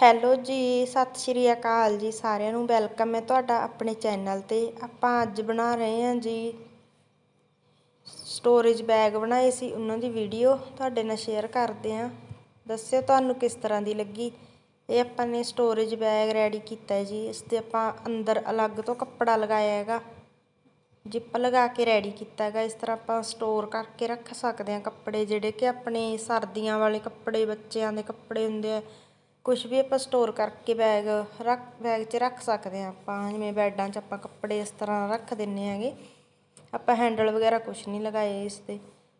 Hello ਜੀ, ਸਤਿ ਸ਼੍ਰੀ ਅਕਾਲ ਜੀ ਸਾਰਿਆਂ ਨੂੰ। ਵੈਲਕਮ ਹੈ ਤੁਹਾਡਾ ਆਪਣੇ ਚੈਨਲ ਤੇ। ਆਪਾਂ ਅੱਜ ਬਣਾ ਰਹੇ ਹਾਂ ਜੀ ਸਟੋਰੇਜ ਬੈਗ ਬਣਾਏ ਸੀ, ਉਹਨਾਂ ਦੀ ਵੀਡੀਓ ਤੁਹਾਡੇ ਨਾਲ ਸ਼ੇਅਰ ਕਰਦੇ ਹਾਂ। ਦੱਸਿਓ ਤੁਹਾਨੂੰ ਕਿਸ ਤਰ੍ਹਾਂ ਦੀ ਲੱਗੀ? ਇਹ ਆਪਾਂ ਨੇ ਸਟੋਰੇਜ ਬੈਗ ਰੈਡੀ ਕੀਤਾ ਜੀ। ਇਸ ਤੇ ਆਪਾਂ ਅੰਦਰ ਅਲੱਗ ਤੋਂ ਕੱਪੜਾ ਲਗਾਇਆ ਹੈਗਾ। ਜਿੱਪ ਲਗਾ ਕੇ ਰੈਡੀ ਕੀਤਾ ਹੈਗਾ। ਇਸ ਤਰ੍ਹਾਂ ਆਪਾਂ ਸਟੋਰ ਕਰਕੇ ਰੱਖ ਸਕਦੇ ਹਾਂ ਕੱਪੜੇ, ਜਿਹੜੇ ਕਿ ਆਪਣੇ ਸਰਦੀਆਂ ਵਾਲੇ ਕੱਪੜੇ, ਬੱਚਿਆਂ ਦੇ ਕੱਪੜੇ ਹੁੰਦੇ ਆ। ਕੁਛ ਵੀ ਆਪਾਂ ਸਟੋਰ ਕਰਕੇ ਬੈਗ ਰੱਖ ਬੈਗ 'ਚ ਰੱਖ ਸਕਦੇ ਹਾਂ ਆਪਾਂ। ਜਿਵੇਂ ਬੈਡਾਂ 'ਚ ਆਪਾਂ ਕੱਪੜੇ ਇਸ ਤਰ੍ਹਾਂ ਰੱਖ ਦਿੰਦੇ ਹੈਗੇ। ਆਪਾਂ ਹੈਂਡਲ ਵਗੈਰਾ ਕੁਛ ਨਹੀਂ ਲਗਾਏ ਇਸ ਤੇ।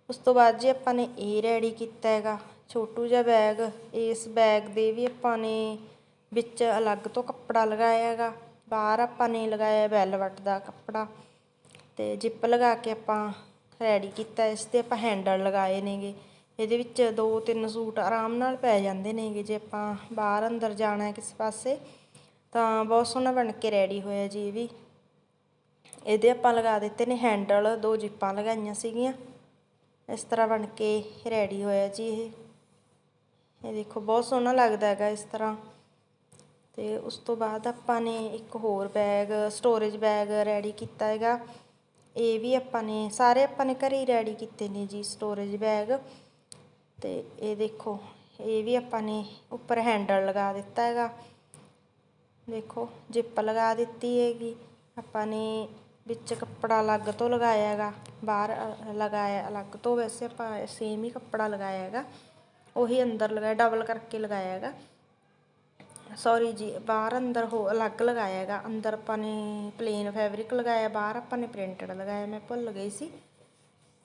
ਉਸ ਤੋਂ ਬਾਅਦ ਜੀ ਆਪਾਂ ਨੇ ਇਹ ਰੈਡੀ ਕੀਤਾ ਹੈਗਾ, ਛੋਟੂ ਜਿਹਾ ਬੈਗ ਇਸ ਬੈਗ ਦੇ ਵੀ ਆਪਾਂ ਨੇ ਵਿੱਚ ਅਲੱਗ ਤੋਂ ਕੱਪੜਾ ਲਗਾਇਆ ਹੈਗਾ। ਬਾਹਰ ਆਪਾਂ ਨੇ ਲਗਾਇਆ ਵੈਲਵਟ ਦਾ ਕੱਪੜਾ। ਤੇ ਜਿੱਪ ਲਗਾ ਕੇ ਆਪਾਂ ਰੈਡੀ ਕੀਤਾ, ਇਸ ਤੇ ਆਪਾਂ ਹੈਂਡਲ ਲਗਾਏ ਨੇਗੇ। ਇਹਦੇ ਵਿੱਚ ਦੋ ਤਿੰਨ ਸੂਟ ਆਰਾਮ ਨਾਲ ਪੈ ਜਾਂਦੇ ਨੇਗੇ। ਜੇ ਆਪਾਂ ਬਾਹਰ ਅੰਦਰ ਜਾਣਾ ਕਿਸੇ ਪਾਸੇ, ਤਾਂ ਬਹੁਤ ਸੋਹਣਾ ਬਣ ਕੇ ਰੈਡੀ ਹੋਇਆ ਜੀ ਇਹ ਵੀ। ਇਹਦੇ ਆਪਾਂ ਲਗਾ ਦਿੱਤੇ ਨੇ ਹੈਂਡਲ ਦੋ ਜਿੱਪਾਂ ਲਗਾਈਆਂ ਸੀਗੀਆਂ। ਇਸ ਤਰ੍ਹਾਂ ਬਣ ਕੇ ਰੈਡੀ ਹੋਇਆ ਜੀ ਇਹ। ਇਹ ਦੇਖੋ, ਬਹੁਤ ਸੋਹਣਾ ਲੱਗਦਾ ਹੈਗਾ ਇਸ ਤਰ੍ਹਾਂ। ਤੇ ਉਸ ਤੋਂ ਬਾਅਦ ਆਪਾਂ ਨੇ ਇੱਕ ਹੋਰ ਬੈਗ ਸਟੋਰੇਜ ਬੈਗ ਰੈਡੀ ਕੀਤਾ ਹੈਗਾ। ਇਹ ਵੀ ਆਪਾਂ ਨੇ, ਸਾਰੇ ਆਪਾਂ ਨੇ ਘਰੇ ਹੀ ਰੈਡੀ ਕੀਤੇ ਨੇ ਜੀ ਸਟੋਰੇਜ ਬੈਗ ਅਤੇ ਇਹ ਦੇਖੋ, ਇਹ ਵੀ ਆਪਾਂ ਨੇ ਉੱਪਰ ਹੈਂਡਲ ਲਗਾ ਦਿੱਤਾ ਹੈਗਾ। ਦੇਖੋ ਜਿੱਪ ਲਗਾ ਦਿੱਤੀ ਹੈਗੀ। ਆਪਾਂ ਨੇ ਵਿੱਚ ਕੱਪੜਾ ਅਲੱਗ ਤੋਂ ਲਗਾਇਆ ਹੈਗਾ। ਬਾਹਰ ਲਗਾਇਆ, ਅਲੱਗ ਤੋਂ ਵੈਸੇ ਆਪਾਂ ਸੇਮ ਹੀ ਕੱਪੜਾ ਲਗਾਇਆ ਹੈਗਾ। ਉਹੀ ਅੰਦਰ ਲਗਾਇਆ ਡਬਲ ਕਰਕੇ ਲਗਾਇਆ ਹੈਗਾ। ਸੌਰੀ ਜੀ, ਬਾਹਰ ਅੰਦਰ ਹੋ, ਅਲੱਗ ਲਗਾਇਆ ਹੈਗਾ। ਅੰਦਰ ਆਪਾਂ ਨੇ ਪਲੇਨ ਫੈਬਰਿਕ ਲਗਾਇਆ, ਬਾਹਰ ਆਪਾਂ ਨੇ ਪ੍ਰਿੰਟਡ ਲਗਾਇਆ। ਮੈਂ ਭੁੱਲ ਗਈ ਸੀ।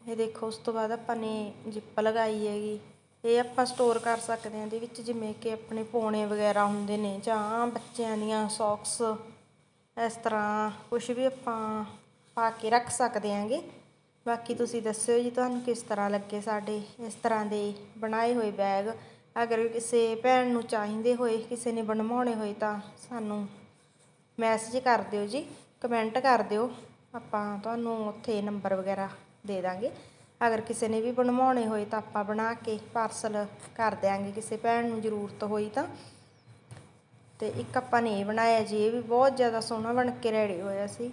ਇਹ ਦੇਖੋ, ਉਸ ਤੋਂ ਬਾਅਦ ਆਪਾਂ ਨੇ ਜਿੱਪ ਲਗਾਈ ਹੈਗੀ। ਇਹ ਆਪਾਂ ਸਟੋਰ ਕਰ ਸਕਦੇ ਹਾਂ ਇਹਦੇ ਵਿੱਚ, ਜਿਵੇਂ ਕਿ ਆਪਣੇ ਪੋਣੇ ਵਗੈਰਾ ਹੁੰਦੇ ਨੇ, ਜਾਂ ਬੱਚਿਆਂ ਦੀਆਂ ਸੌਕਸ ਇਸ ਤਰ੍ਹਾਂ ਕੁਝ ਵੀ ਆਪਾਂ ਪਾ ਕੇ ਰੱਖ ਸਕਦੇ ਆਂਗੇ ਬਾਕੀ ਤੁਸੀਂ ਦੱਸਿਓ ਜੀ ਤੁਹਾਨੂੰ ਕਿਸ ਤਰ੍ਹਾਂ ਲੱਗੇ ਸਾਡੇ ਇਸ ਤਰ੍ਹਾਂ ਦੇ ਬਣਾਏ ਹੋਏ ਬੈਗ ਅਗਰ ਕਿਸੇ ਭੈਣ ਨੂੰ ਚਾਹੀਦੇ ਹੋਏ, ਕਿਸੇ ਨੇ ਬਣਵਾਉਣੇ ਹੋਏ, ਤਾਂ ਸਾਨੂੰ ਮੈਸੇਜ ਕਰ ਦਿਓ ਜੀ ਕਮੈਂਟ ਕਰ ਦਿਓ। ਆਪਾਂ ਤੁਹਾਨੂੰ ਉੱਥੇ ਨੰਬਰ ਵਗੈਰਾ ਦੇ ਦਾਂਗੇ। ਅਗਰ ਕਿਸੇ ਨੇ ਵੀ ਬਣਵਾਉਣੇ ਹੋਏ ਤਾਂ ਆਪਾਂ ਬਣਾ ਕੇ ਪਾਰਸਲ ਕਰ ਦਿਆਂਗੇ। ਕਿਸੇ ਭੈਣ ਨੂੰ ਜ਼ਰੂਰਤ ਹੋਈ ਤਾਂ। ਤੇ ਇੱਕ ਆਪਾਂ ਨੇ ਇਹ ਬਣਾਇਆ ਜੀ, ਇਹ ਵੀ ਬਹੁਤ ਜ਼ਿਆਦਾ ਸੋਹਣਾ ਬਣ ਕੇ ਰੈਡੀ ਹੋਇਆ ਸੀ।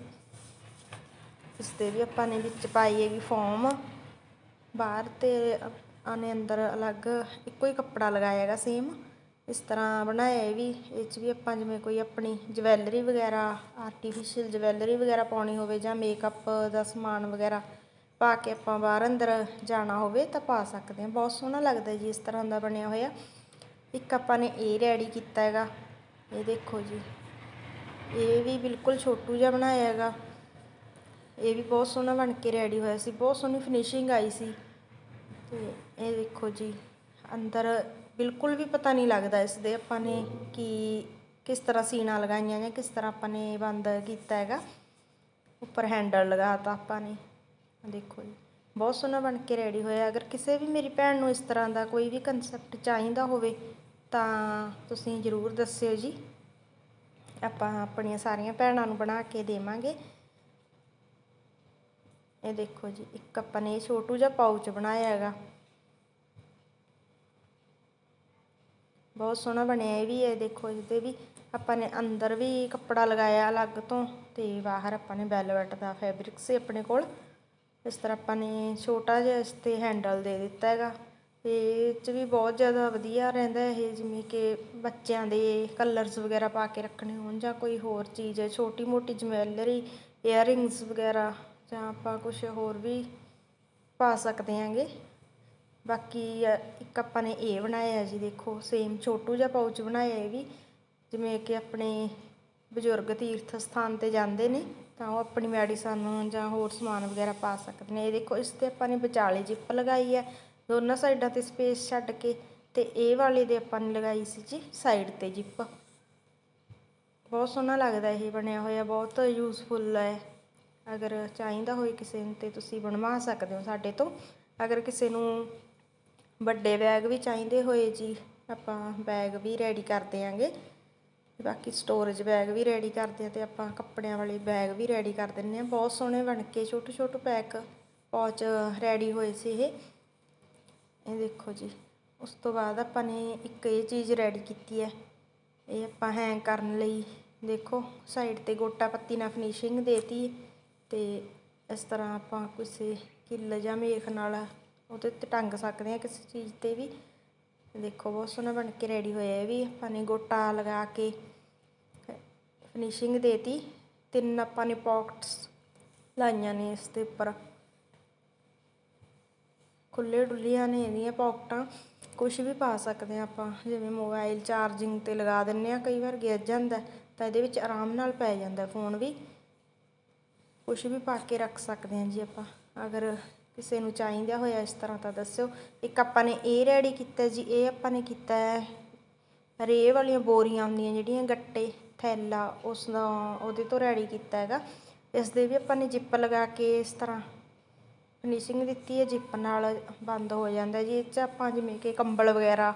ਇਸ ਤੇ ਵੀ ਆਪਾਂ ਨੇ ਵਿੱਚ ਪਾਈ ਹੈਗੀ ਫੋਮ ਬਾਹਰ ਤੇ ਆਨੇ ਅੰਦਰ ਅਲੱਗ ਇੱਕੋ ਹੀ ਕੱਪੜਾ ਲਗਾਇਆ ਹੈਗਾ ਸੇਮ ਇਸ ਤਰ੍ਹਾਂ ਬਣਾਇਆ ਇਹ ਵੀ। ਇਹ 'ਚ ਵੀ ਆਪਾਂ ਜਿਵੇਂ ਕੋਈ ਆਪਣੀ ਜਵੈਲਰੀ ਵਗੈਰਾ ਆਰਟੀਫੀਸ਼ੀਅਲ ਜਵੈਲਰੀ ਵਗੈਰਾ ਪਾਉਣੀ ਹੋਵੇ ਜਾਂ ਮੇਕਅਪ ਦਾ ਸਮਾਨ ਵਗੈਰਾ ਪਾ ਕੇ ਆਪਾਂ ਬਾਹਰ ਅੰਦਰ ਜਾਣਾ ਹੋਵੇ ਤਾਂ ਪਾ ਸਕਦੇ ਹਾਂ। ਬਹੁਤ ਸੋਹਣਾ ਲੱਗਦਾ ਜੀ ਇਸ ਤਰ੍ਹਾਂ ਦਾ ਬਣਿਆ ਹੋਇਆ। ਇੱਕ ਆਪਾਂ ਨੇ ਇਹ ਰੈਡੀ ਕੀਤਾ ਹੈਗਾ। ਇਹ ਦੇਖੋ ਜੀ। ਇਹ ਵੀ ਬਿਲਕੁਲ ਛੋਟੂ ਜਿਹਾ ਬਣਾਇਆ ਹੈਗਾ। ਇਹ ਵੀ ਬਹੁਤ ਸੋਹਣਾ ਬਣ ਕੇ ਰੈਡੀ ਹੋਇਆ ਸੀ। ਬਹੁਤ ਸੋਹਣੀ ਫਿਨਿਸ਼ਿੰਗ ਆਈ ਸੀ। ਤੇ ਇਹ ਦੇਖੋ ਜੀ। ਅੰਦਰ ਬਿਲਕੁਲ ਵੀ ਪਤਾ ਨਹੀਂ ਲੱਗਦਾ ਇਸ ਦੇ ਆਪਾਂ ਨੇ ਕੀ, ਕਿਸ ਤਰ੍ਹਾਂ ਸੀਨਾ ਲਗਾਈਆਂ ਜਾਂ ਕਿਸ ਤਰ੍ਹਾਂ ਆਪਾਂ ਨੇ ਬੰਦ ਕੀਤਾ ਹੈਗਾ। ਉੱਪਰ ਹੈਂਡਲ ਲਗਾਤਾ ਆਪਾਂ ਨੇ। ਦੇਖੋ ਜੀ, ਬਹੁਤ ਸੋਹਣਾ ਬਣ ਕੇ ਰੈਡੀ ਹੋਇਆ। ਅਗਰ ਕਿਸੇ ਵੀ ਮੇਰੀ ਭੈਣ ਨੂੰ ਇਸ ਤਰ੍ਹਾਂ ਦਾ ਕੋਈ ਵੀ ਕਨਸੈਪਟ ਚਾਹੀਦਾ ਹੋਵੇ, ਤਾਂ ਤੁਸੀਂ ਜ਼ਰੂਰ ਦੱਸਿਓ ਜੀ। ਆਪਾਂ ਆਪਣੀਆਂ ਸਾਰੀਆਂ ਭੈਣਾਂ ਨੂੰ ਬਣਾ ਕੇ ਦੇਵਾਂਗੇ। ਇਹ ਦੇਖੋ ਜੀ, ਇੱਕ ਆਪਾਂ ਨੇ ਛੋਟੂ ਜਿਹਾ ਪਾਊਚ ਬਣਾਇਆ ਹੈਗਾ। ਬਹੁਤ ਸੋਹਣਾ ਬਣਿਆ ਇਹ ਵੀ, ਇਹ ਦੇਖੋ ਇਹਦੇ ਵੀ। ਆਪਾਂ ਨੇ ਅੰਦਰ ਵੀ ਕੱਪੜਾ ਲਗਾਇਆ ਅਲੱਗ ਤੋਂ, ਤੇ ਬਾਹਰ ਆਪਾਂ ਨੇ ਵੈਲਵਟ ਦਾ ਫੈਬਰਿਕ ਸੀ ਆਪਣੇ ਕੋਲ। ਇਸ ਤਰ੍ਹਾਂ ਆਪਾਂ ਨੇ ਛੋਟਾ ਜਿਹਾ ਇਸ ਤੇ ਹੈਂਡਲ ਦੇ ਦਿੱਤਾ ਹੈਗਾ। ਤੇ ਇਹ 'ਚ ਵੀ ਬਹੁਤ ਜ਼ਿਆਦਾ ਵਧੀਆ ਰਹਿੰਦਾ ਇਹ, ਜਿਵੇਂ ਕਿ ਬੱਚਿਆਂ ਦੇ ਕਲਰਸ ਵਗੈਰਾ ਪਾ ਕੇ ਰੱਖਣੇ ਹੋਣ ਜਾਂ ਕੋਈ ਹੋਰ ਚੀਜ਼, ਛੋਟੀ ਮੋਟੀ ਜਵੈਲਰੀ ਏਅਰਿੰਗਸ ਵਗੈਰਾ ਜਾਂ ਆਪਾਂ ਕੁਛ ਹੋਰ ਵੀ ਪਾ ਸਕਦੇ ਆਂਗੇ ਬਾਕੀ ਇੱਕ ਆਪਾਂ ਨੇ ਇਹ ਬਣਾਇਆ ਜੀ ਦੇਖੋ ਸੇਮ ਛੋਟੂ ਜਿਹਾ ਪਾਊਚ ਬਣਾਇਆ ਇਹ ਵੀ, ਜਿਵੇਂ ਕਿ ਆਪਣੇ ਬਜ਼ੁਰਗ ਤੀਰਥ ਸਥਾਨ ਤੇ ਜਾਂਦੇ ਨੇ। ਤਾਂ ਉਹ ਆਪਣੀ ਮੈਡੀਸਨ ਜਾਂ ਹੋਰ ਸਮਾਨ ਵਗੈਰਾ ਪਾ ਸਕਦੇ ਨੇ। ਇਹ ਦੇਖੋ, ਇਸ ਤੇ ਆਪਾਂ ਨੇ ਵਿਚਾਲੇ ਜਿੱਪ ਲਗਾਈ ਹੈ। ਦੋਨਾਂ ਸਾਈਡਾਂ ਤੇ ਸਪੇਸ ਛੱਡ ਕੇ ਅਤੇ ਇਹ ਵਾਲੇ ਦੇ ਆਪਾਂ ਨੇ ਲਗਾਈ ਸੀ ਜੀ ਸਾਈਡ ਤੇ ਜਿੱਪ। ਬਹੁਤ ਸੋਹਣਾ ਲੱਗਦਾ ਇਹ ਬਣਿਆ ਹੋਇਆ, ਬਹੁਤ ਯੂਜ਼ਫੁਲ ਹੈ। ਅਗਰ ਚਾਹੀਦਾ ਹੋਏ ਕਿਸੇ ਨੂੰ ਤੇ ਤੁਸੀਂ ਬਣਵਾ ਸਕਦੇ ਹੋ ਸਾਡੇ ਤੋਂ। ਅਗਰ ਕਿਸੇ ਨੂੰ ਵੱਡੇ ਬੈਗ ਵੀ ਚਾਹੀਦੇ ਹੋਏ ਜੀ, ਆਪਾਂ ਬੈਗ ਵੀ ਰੈਡੀ ਕਰ ਦਿਆਂਗੇ। ਬਾਕੀ ਸਟੋਰੇਜ ਬੈਗ ਵੀ ਰੈਡੀ ਕਰਦੇ ਆ ਤੇ ਆਪਾਂ ਕੱਪੜਿਆਂ ਵਾਲੇ ਬੈਗ ਵੀ ਰੈਡੀ ਕਰ ਦਿੰਨੇ ਆ। ਬਹੁਤ ਸੋਹਣੇ ਬਣ ਕੇ ਛੋਟੇ ਛੋਟੇ ਪੈਕ ਪੌਚ ਰੈਡੀ ਹੋਏ ਸੀ ਇਹ। ਇਹ ਦੇਖੋ ਜੀ, ਉਸ ਤੋਂ ਬਾਅਦ ਆਪਾਂ ਨੇ ਇੱਕ ਇਹ ਚੀਜ਼ ਰੈਡੀ ਕੀਤੀ ਹੈ। ਇਹ ਆਪਾਂ ਹੈਂਗ ਕਰਨ ਲਈ ਦੇਖੋ ਸਾਈਡ ਤੇ ਗੋਟਾ ਪੱਤੀ ਨਾਲ ਫਿਨਿਸ਼ਿੰਗ ਦੇਤੀ ਤੇ। ਇਸ ਤਰ੍ਹਾਂ ਆਪਾਂ ਕਿਸੇ ਕਿੱਲ ਜਾਂ ਮੇਖ ਨਾਲ ਉਹਦੇ 'ਤੇ ਟੰਗ ਸਕਦੇ ਹਾਂ ਕਿਸੇ ਚੀਜ਼ ਤੇ ਵੀ। ਦੇਖੋ, ਬਹੁਤ ਸੋਹਣਾ ਬਣ ਕੇ ਰੈਡੀ ਹੋਇਆ ਇਹ ਵੀ। ਆਪਾਂ ਨੇ ਗੋਟਾ ਲਗਾ ਕੇ ਫਿਨਿਸ਼ਿੰਗ ਦੇਤੀ। ਤਿੰਨ ਆਪਾਂ ਨੇ ਪਾਕਟਸ ਲਾਈਆਂ ਨੇ ਇਸ ਦੇ ਉੱਪਰ। ਖੁੱਲੇ ਡੁੱਲੀਆਂ ਨੇ ਇਹਦੀਆਂ ਪਾਕਟਾਂ ਕੁਝ ਵੀ ਪਾ ਸਕਦੇ ਹਾਂ ਆਪਾਂ। ਜਿਵੇਂ ਮੋਬਾਈਲ ਚਾਰਜਿੰਗ ਤੇ ਲਗਾ ਦਿੰਨੇ ਆ ਕਈ ਵਾਰ ਗਿਰ ਜਾਂਦਾ ਤਾਂ ਇਹਦੇ ਵਿੱਚ ਆਰਾਮ ਨਾਲ ਪੈ ਜਾਂਦਾ ਫੋਨ ਵੀ। ਕੁਝ ਵੀ ਪਾ ਕੇ ਰੱਖ ਸਕਦੇ ਹਾਂ ਜੀ ਆਪਾਂ। ਅਗਰ ਕਿਸੇ ਨੂੰ ਚਾਹੀਦਾ ਹੋਇਆ, ਇਸ ਤਰ੍ਹਾਂ ਤਾਂ ਦੱਸਿਓ। ਇੱਕ ਆਪਾਂ ਨੇ ਇਹ ਰੈਡੀ ਕੀਤਾ ਜੀ, ਇਹ ਆਪਾਂ ਨੇ ਕੀਤਾ ਹੈ। ਰੇਹ ਵਾਲੀਆਂ ਬੋਰੀਆਂ ਹੁੰਦੀਆਂ ਜਿਹੜੀਆਂ, ਗੱਟੇ, ਥੈਲਾ, ਉਸ ਦਾ ਉਹਦੇ ਤੋਂ ਰੈਡੀ ਕੀਤਾ ਹੈਗਾ। ਇਸ ਦੇ ਵੀ ਆਪਾਂ ਨੇ ਜਿੱਪ ਲਗਾ ਕੇ ਇਸ ਤਰ੍ਹਾਂ ਫਿਨਿਸ਼ਿੰਗ ਦਿੱਤੀ ਹੈ, ਜਿੱਪ ਨਾਲ ਬੰਦ ਹੋ ਜਾਂਦਾ ਜੀ। ਇਹ 'ਚ ਆਪਾਂ ਜਿਵੇਂ ਕਿ ਕੰਬਲ ਵਗੈਰਾ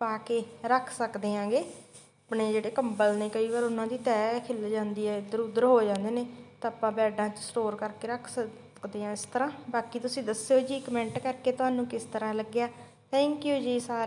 ਪਾ ਕੇ ਰੱਖ ਸਕਦੇ ਆਂਗੇ ਆਪਣੇ ਜਿਹੜੇ ਕੰਬਲ ਨੇ, ਕਈ ਵਾਰ ਉਹਨਾਂ ਦੀ ਤਹਿ ਖਿਲ ਜਾਂਦੀ ਹੈ ਇੱਧਰ ਉੱਧਰ ਹੋ ਜਾਂਦੇ ਨੇ, ਤਾਂ ਆਪਾਂ ਬੈਡਾਂ 'ਚ ਸਟੋਰ ਕਰਕੇ ਰੱਖ ਸਕ ਸਕਦੇ ਹਾਂ ਇਸ ਤਰ੍ਹਾਂ। ਬਾਕੀ ਤੁਸੀਂ ਦੱਸਿਓ ਜੀ ਕਮੈਂਟ ਕਰਕੇ ਤੁਹਾਨੂੰ ਕਿਸ ਤਰ੍ਹਾਂ ਲੱਗਿਆ। ਥੈਂਕ ਯੂ ਜੀ ਸਾਰੇ